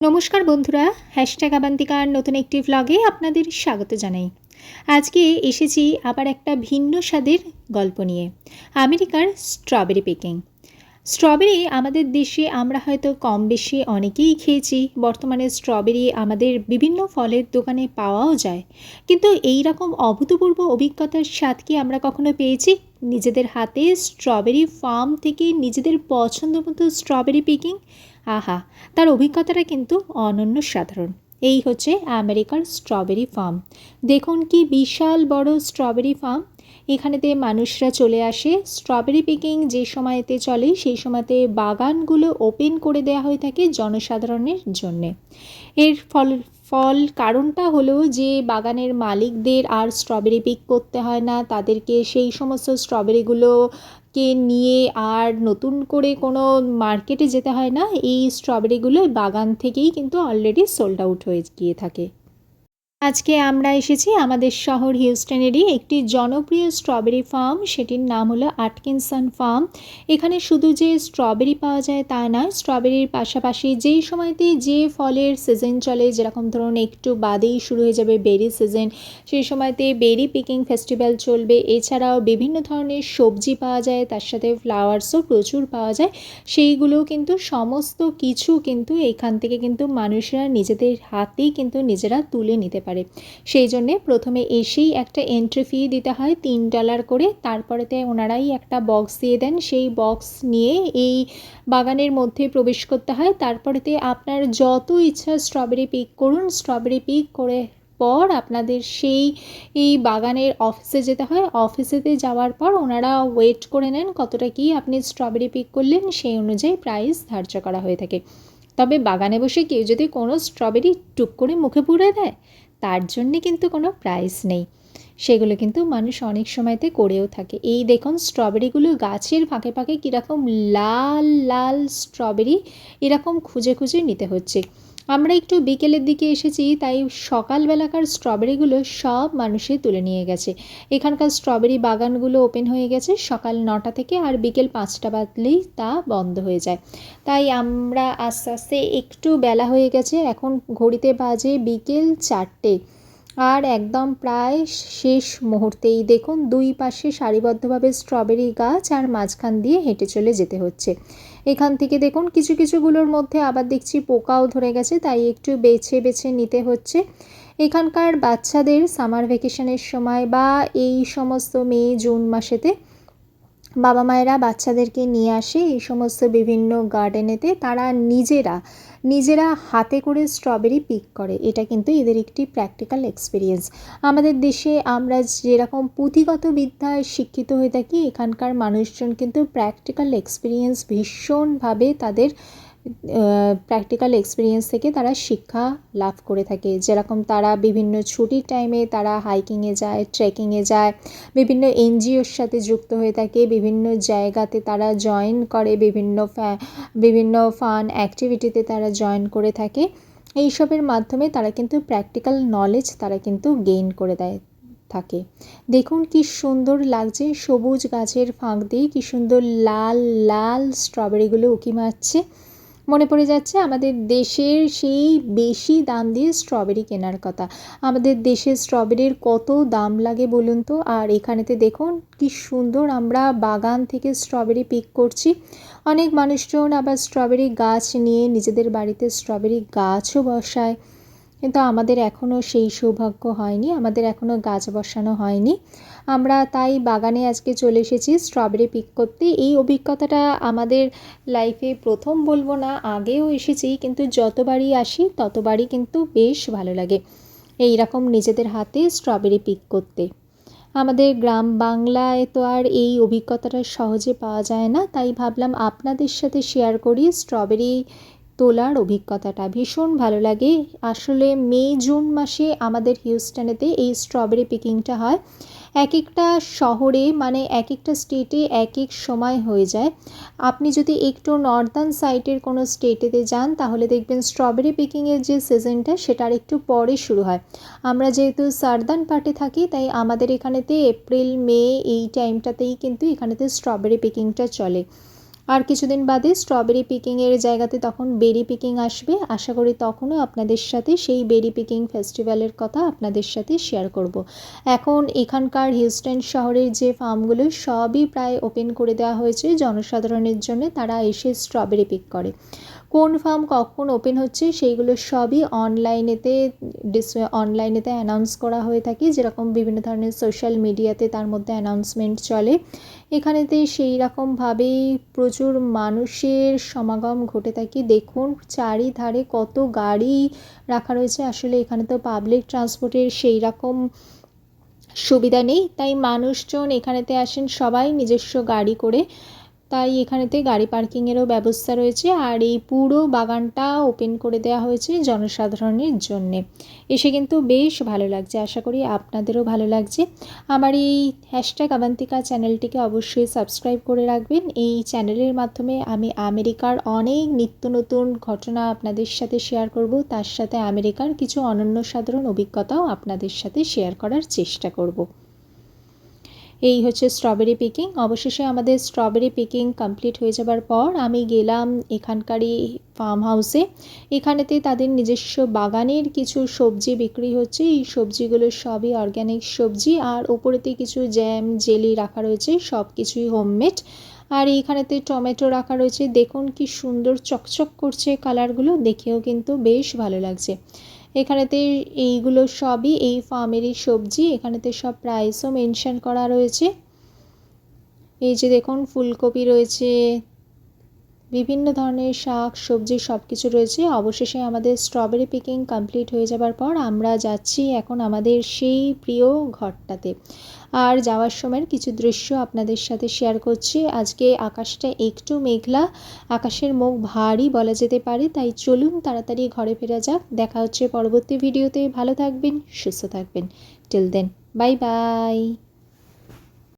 নমস্কার বন্ধুরা হ্যাশট্যাগ আবান্তিকার নতুন একটি ভ্লগে আপনাদের স্বাগত জানাই। আজকে এসেছি আবার একটা ভিন্ন স্বাদের গল্প নিয়ে, আমেরিকার স্ট্রবেরি পিকিং স্ট্রবেরি আমাদের দেশে আমরা হয়তো কম বেশি অনেকেই খেয়েছি, বর্তমানে স্ট্রবেরি আমাদের বিভিন্ন ফলের দোকানে পাওয়াও যায়। কিন্তু এই রকম অভূতপূর্ব অভিজ্ঞতার স্বাদ কি আমরা কখনো পেয়েছি? নিজেদের হাতে স্ট্রবেরি ফার্ম থেকে নিজেদের পছন্দ মতো স্ট্রবেরি পিকিং আহা, তার অভিজ্ঞতাটা কিন্তু অনন্য সাধারণ। এই হচ্ছে আমেরিকার স্ট্রবেরি ফার্ম দেখুন কি বিশাল বড় স্ট্রবেরি ফার্ম এখানেতে মানুষরা চলে আসে। স্ট্রবেরি পিকিং যে সময়তে চলে, সেই সময়তে বাগানগুলো ওপেন করে দেওয়া হয়ে থাকে জনসাধারণের জন্যে। এর ফল ফল। কারণটা হলো যে, বাগানের মালিকদের আর স্ট্রবেরি পিক করতে হয় না। তাদেরকে সেই সমস্ত স্ট্রবেরিগুলো কে নিয়ে আর নতুন করে কোনো মার্কেটে যেতে হয় না। এই স্ট্রবেরিগুলো বাগান থেকেই কিন্তু অলরেডি সোল্ড আউট হয়ে গিয়ে থাকে। আজকে আমরা এসেছি আমাদের শহর হিউস্টনেরই একটি জনপ্রিয় স্ট্রবেরি ফার্ম, সেটির নাম হলো আটকিনসন ফার্ম। এখানে শুধু যে স্ট্রবেরি পাওয়া যায় তা নয়, স্ট্রবেরির পাশাপাশি যেই সময়তে যে ফলের সিজন চলে, যেরকম ধরুন একটু বাদেই শুরু হয়ে যাবে বেরি সিজন সেই সময়তে বেরি পিকিং ফেস্টিভ্যাল চলবে। এছাড়াও বিভিন্ন ধরনের সবজি পাওয়া যায়, তার সাথে ফ্লাওয়ার্সও প্রচুর পাওয়া যায়। সেইগুলো কিন্তু সমস্ত কিছু কিন্তু এখান থেকে কিন্তু মানুষরা নিজেদের হাতেই কিন্তু নিজেরা তুলে নিতে পারে। সেই জন্যে প্রথমে এসেই একটা এন্ট্রি ফি দিতে হয়, তিন ডলার করে। তারপরেতে ওনারাই একটা বক্স দিয়ে দেন। সেই বক্স নিয়ে এই বাগানের মধ্যে প্রবেশ করতে হয়। তারপরেতে আপনার যত ইচ্ছা স্ট্রবেরি পিক করুন। স্ট্রবেরি পিক করে পর আপনাদের সেই এই বাগানের অফিসে যেতে হয়। অফিসেতে যাওয়ার পর ওনারা ওয়েট করে নেন কতটা কি আপনি স্ট্রবেরি পিক করলেন। সেই অনুযায়ী প্রাইস ধার্য করা হয়ে থাকে। তবে বাগানে বসে কেউ যদি কোনো স্ট্রবেরি টুক করে মুখে পুড়ে দেয় তার জন্যে কিন্তু কোনো প্রাইস নেই। সেগুলো কিন্তু মানুষ অনেক সময়তে করেও থাকে। এই দেখুন স্ট্রবেরিগুলো গাছের ফাঁকে ফাঁকে কীরকম লাল লাল স্ট্রবেরি এরকম খুঁজে খুঁজে নিতে হচ্ছে। আমরা একটু বিকেলের দিকে এসেছি, তাই সকালবেলাকার স্ট্রবেরিগুলো সব মানুষে তুলে নিয়ে গেছে। এখানকার স্ট্রবেরি বাগানগুলো ওপেন হয়ে গেছে সকাল নটা থেকে আর বিকেল পাঁচটা বাজলেই তা বন্ধ হয়ে যায়। তাই আমরা আস্তে আস্তে একটু বেলা হয়ে গেছে, এখন ঘড়িতে বাজে বিকেল চারটে। আর একদম প্রায় শেষ মুহূর্তেই দেখুন দুই পাশে সারিবদ্ধভাবে স্ট্রবেরি গাছ আর মাঝখান দিয়ে হেঁটে চলে যেতে হচ্ছে। এখান থেকে দেখুন কিছু কিছুগুলোর মধ্যে আবার দেখছি পোকাও ধরে গেছে, তাই একটু বেছে বেছে নিতে হচ্ছে। এখানকার বাচ্চাদের সামার ভ্যাকেশনের সময় বা এই সমস্ত মে, জুন মাসেতে বাবা মায়েরা বাচ্চাদেরকে নিয়ে আসে এই সমস্ত বিভিন্ন গার্ডেনেতে তারা নিজেরা নিজেরা হাতে করে স্ট্রবেরি পিক করে। এটা কিন্তু এদের একটি প্র্যাকটিক্যাল এক্সপিরিয়েন্স আমাদের দেশে আমরা যেরকম পুঁথিগত বিদ্যায় শিক্ষিত হয়ে থাকি, এখানকার মানুষজন কিন্তু প্র্যাকটিক্যাল এক্সপিরিয়েন্স ভীষণভাবে তাদের প্র্যাকটিক্যাল এক্সপিরিয়েন্স থেকে তারা শিক্ষা লাভ করে থাকে। যেরকম তারা বিভিন্ন ছুটির টাইমে তারা হাইকিংয়ে যায় ট্রেকিংয়ে যায়, বিভিন্ন এনজিওর সাথে যুক্ত হয়ে থাকে, বিভিন্ন জায়গাতে তারা জয়েন করে, বিভিন্ন বিভিন্ন ফান অ্যাক্টিভিটিতে তারা জয়েন করে থাকে। এইসবের মাধ্যমে তারা কিন্তু প্র্যাকটিক্যাল নলেজ তারা কিন্তু গেইন করে দেয়, থাকে। দেখুন কি সুন্দর লাগছে, সবুজ গাছের ফাঁক দিয়ে কি সুন্দর লাল লাল স্ট্রবেরিগুলো উকি মারছে। মনে পড়ে যাচ্ছে আমাদের দেশের সেই বেশি দাম দিয়ে স্ট্রবেরি কেনার কথা। আমাদের দেশের স্ট্রবেরির কত দাম লাগে বলুন তো? আর এখানেতে দেখুন কি সুন্দর আমরা বাগান থেকে স্ট্রবেরি পিক করছি। অনেক মানুষজন আবার স্ট্রবেরি গাছ নিয়ে নিজেদের বাড়িতে স্ট্রবেরি গাছও বসায়। কিন্তু আমাদের এখনও সেই সৌভাগ্য হয়নি, আমাদের এখনও গাছ বসানো হয়নি। আমরা তাই বাগানে আজকে চলে এসেছি স্ট্রবেরি পিক করতে। এই অভিজ্ঞতাটা আমাদের লাইফে প্রথম বলব না, আগেও এসেছি, কিন্তু যতবারই আসি ততবারই কিন্তু বেশ ভালো লাগে এই রকম নিজেদের হাতে স্ট্রবেরি পিক করতে। আমাদের গ্রাম বাংলায় তো আর এই অভিজ্ঞতাটা সহজে পাওয়া যায় না, তাই ভাবলাম আপনাদের সাথে শেয়ার করি স্ট্রবেরি তোলার অভিজ্ঞতাটা ভীষণ ভালো লাগে। আসলে মে, জুন মাসে আমাদের হিউস্টনেতে এই স্ট্রবেরি পিকিংটা হয়। এক একটা শহরে মানে এক একটা স্টেটে এক এক সময় হয়ে যায়। আপনি যদি একটু নর্দার্ন সাইডের কোনো স্টেটেতে যান, তাহলে দেখবেন স্ট্রবেরি পিকিংয়ের যে সিজনটা, সেটার একটু পরে শুরু হয়। আমরা যেহেতু সার্দার্ন পার্টে থাকি, তাই আমাদের এখানেতে এপ্রিল, মে এই টাইমটাতেই কিন্তু এখানেতে স্ট্রবেরি পিকিংটা চলে। আর কিছুদিন বাদে স্ট্রবেরি পিকিংয়ের জায়গাতে তখন বেরি পিকিং আসবে। আশা করি তখনও আপনাদের সাথে সেই বেরি পিকিং ফেস্টিভ্যালের কথা আপনাদের সাথে শেয়ার করব। এখন এখানকার হিউস্টন শহরের যে ফার্মগুলো, সবই প্রায় ওপেন করে দেওয়া হয়েছে। জনসাধারণের জন্য তারা এসে স্ট্রবেরি পিক করে। কোন ফার্ম কখন ওপেন হচ্ছে সেইগুলো সবই অনলাইনেতে ডিস অনলাইনেতে অ্যানাউন্স করা হয়ে থাকে। যেরকম বিভিন্ন ধরনের সোশ্যাল মিডিয়াতে তার মধ্যে অ্যানাউন্সমেন্ট চলে। এখানেতে সেই রকমভাবেই প্রচুর মানুষের সমাগম ঘটে থাকে। দেখুন চারিধারে কত গাড়ি রাখা রয়েছে। আসলে এখানে তো পাবলিক ট্রান্সপোর্টের সেই রকম সুবিধা নেই। তাই মানুষজন এখানেতে আসেন সবাই নিজস্ব গাড়ি করে। তাই এখানেতে গাড়ি পার্কিংয়েরও ব্যবস্থা রয়েছে আর এই পুরো বাগানটা ওপেন করে দেওয়া হয়েছে জনসাধারণের জন্যে। এসে কিন্তু বেশ ভালো লাগছে, আশা করি আপনাদেরও ভালো লাগছে। আমার এই হ্যাশট্যাগ আবান্তিকা চ্যানেলটিকে অবশ্যই সাবস্ক্রাইব করে রাখবেন। এই চ্যানেলের মাধ্যমে আমি আমেরিকার অনেক নিত্য নতুন ঘটনা আপনাদের সাথে শেয়ার করব। তার সাথে আমেরিকার কিছু অনন্য সাধারণ অভিজ্ঞতাও আপনাদের সাথে শেয়ার করার চেষ্টা করব। এই হচ্ছে স্ট্রবেরি পিকিং অবশেষে আমাদের স্ট্রবেরি পিকিং কমপ্লিট হয়ে যাবার পর আমি গেলাম এখানকারই ফার্ম হাউসে এখানেতে তাদের নিজস্ব বাগানের কিছু সবজি বিক্রি হচ্ছে। এই সবজিগুলো সবই অর্গ্যানিক সবজি আর ওপরেতে কিছু জ্যাম জেলি রাখা রয়েছে সব কিছুই হোমমেড আর এইখানেতে টমেটো রাখা রয়েছে। দেখুন কি সুন্দর চকচক করছে কালারগুলো দেখেও কিন্তু বেশ ভালো লাগছে। এখানেতে এইগুলো সবই এই ফার্মেরই সবজি, এখানেতে সব প্রাইসও মেনশন করা রয়েছে। এই যে দেখুন, ফুলকপি রয়েছে বিভিন্ন ধরনের শাক, সবজি সব কিছু রয়েছে। অবশেষে আমাদের স্ট্রবেরি পিকিং কমপ্লিট হয়ে যাবার পর আমরা যাচ্ছি এখন আমাদের সেই প্রিয় ঘরটাতে। আর যাওয়ার সময়ের কিছু দৃশ্য আপনাদের সাথে শেয়ার করছি। আজকে আকাশটা একটু মেঘলা, আকাশের মুখ ভারী বলা যেতে পারে, তাই চলুন তাড়াতাড়ি ঘরে ফেরা যাক। দেখা হচ্ছে পরবর্তী ভিডিওতে ভালো থাকবেন, সুস্থ থাকবেন। Till then bye bye